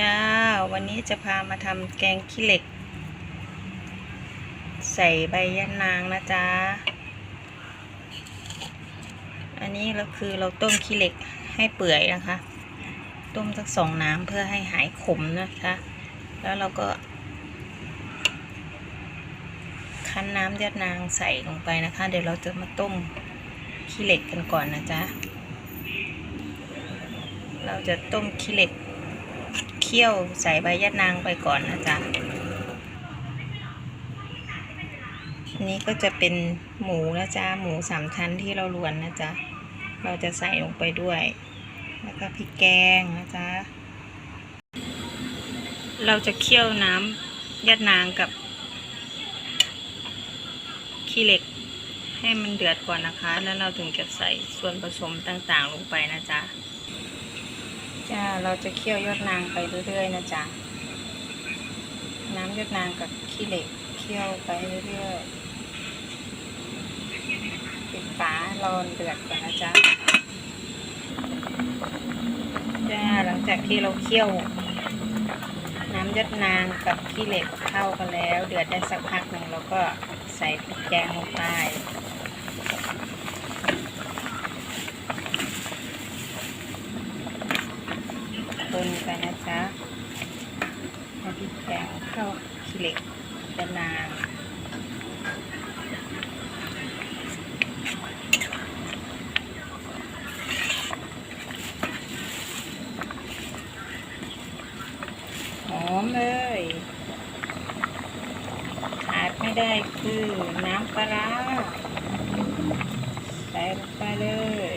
จ้า วันนี้จะพามาทำแกงขี้เหล็ก ใส่ใบยะนางนะจ๊ะ อันนี้เราคือเราต้มขี้เหล็กให้เปื่อยนะคะ ต้มสักสองน้ำเพื่อให้หายขมนะคะ แล้วเราก็คั้นน้ำยะนางใส่ลงไปนะคะ เดี๋ยวเราจะมาต้มขี้เหล็กกันก่อนนะจ๊ะ เราจะต้มขี้เหล็ก เคี่ยวใส่ใบยะนางไปก่อนนะจ๊ะนี่ก็จะเป็นหมูนะจ๊ะหมูสามชั้นที่เราลวนนะจ๊ะเราจะใส่ลงไปด้วย แล้วก็พริกแกงนะจ๊ะเราจะเคี่ยวน้ำยะนางกับขี้เหล็กให้มันเดือดก่อนนะคะ แล้วเราถึงจะใส่ส่วนผสมต่างๆลงไปนะจ๊ะ จ้าเราจะเคี่ยวยอดนางไปเรื่อยๆนะจ๊ะ น้ำยอดนางกับขี้เหล็กเคี่ยวไปเรื่อยๆปิดฝารอนเดือดก่อนนะจ๊ะจ้าหลังจากที่เราเคี่ยว น้ำยอดนางกับขี้เหล็กเข้ากันแล้ว เดือดได้สักพักหนึ่งเราก็ใส่พริกแกงลงไป คนไปนะจ๊ะให้พริกแกง เข้าขี้เหล็กจะนานหอมเลยขาดไม่ได้คือน้ำปลาใส่ลงไปเลย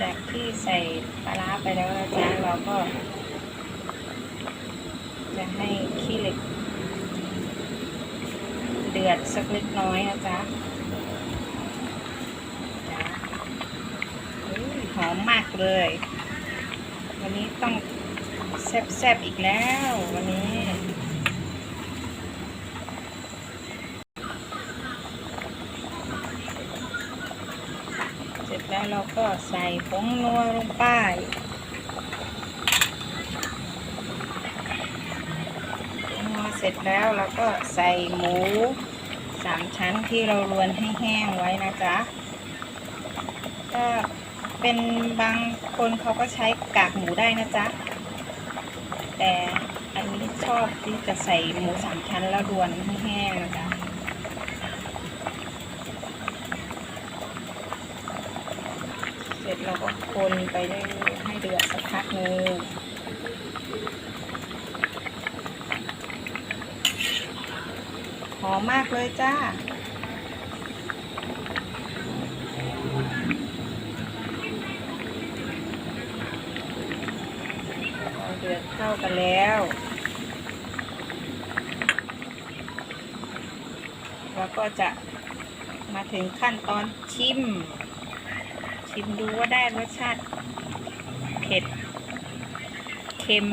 จากที่ใส่ปลาไปแล้วนะจ๊ะเราก็ ให้ขี้เหล็ก เดือดสักเล็กน้อยนะจ๊ะหอมมากเลย วันนี้ต้องแซ่บๆอีกแล้ววันนี้เสร็จแล้วเราก็ใส่ผงนัวลงไป ร็จแล้วเราก็ใส่หมูสามชั้นที่เรารวนให้แห้งไว้นะจ๊ะถ้าเป็นบางคนเขาก็ใช้กากหมูได้นะจ๊ะ แต่อันนี้ชอบที่จะใส่หมูสามชั้นแล้วรวนให้แห้งนะจ๊ะเสร็จเราก็คนไปเรื่อยๆให้เดือดสักพักหนึง อมมากเลยจ้า เดือดเข้ากันแล้วแล้วก็จะมาถึงขั้นตอนชิม ชิมดูว่าได้รสชาติเผ็ด เค็ม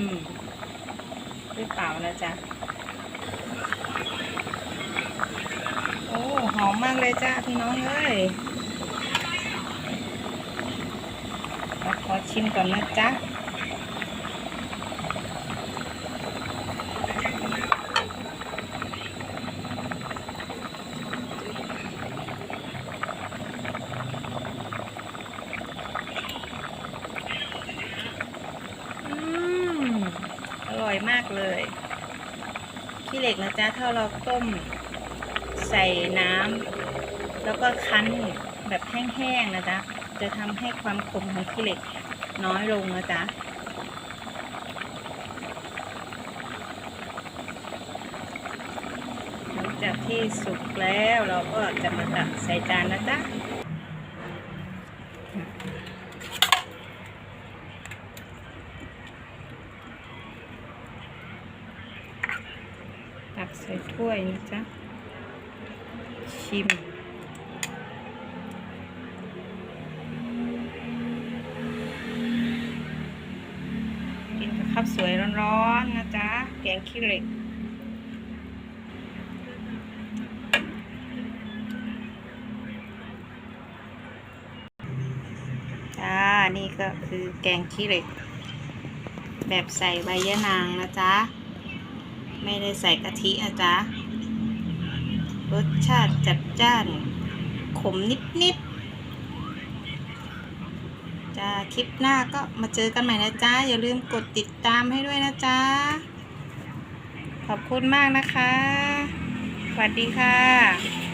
หรือเปล่านะจ๊ะ อ้หอมมากเลยจ้าพี่น้องเอ้ยขอชิมก่อนนะจ๊ะอืมอร่อยมากเลย ขี้เหล็กนะจ๊ะ ถ้าเราต้ม ใส่น้ำแล้วก็คั้นแบบแห้งๆนะจ๊ะ จะทำให้ความขมของขี้เหล็กน้อยลงนะจ๊ะหลังจากที่สุกแล้วเราก็จะมาตักใส่จานนะจ๊ะตักใส่ถ้วยนะจ๊ะ ชิม กินกับข้าวสวยร้อนๆนะจ๊ะ แกงขี้เหล็กจ้า นี่ก็คือแกงขี้เหล็ก แบบใส่ใบยะนางนะจ๊ะ ไม่ได้ใส่กะทินะจ๊ะ รสชาติจัดจ้าน ขมนิดๆจ้าคลิปหน้าก็มาเจอกันใหม่นะจ๊ะอย่าลืมกดติดตามให้ด้วยนะจ๊ะขอบคุณมากนะคะ สวัสดีค่ะ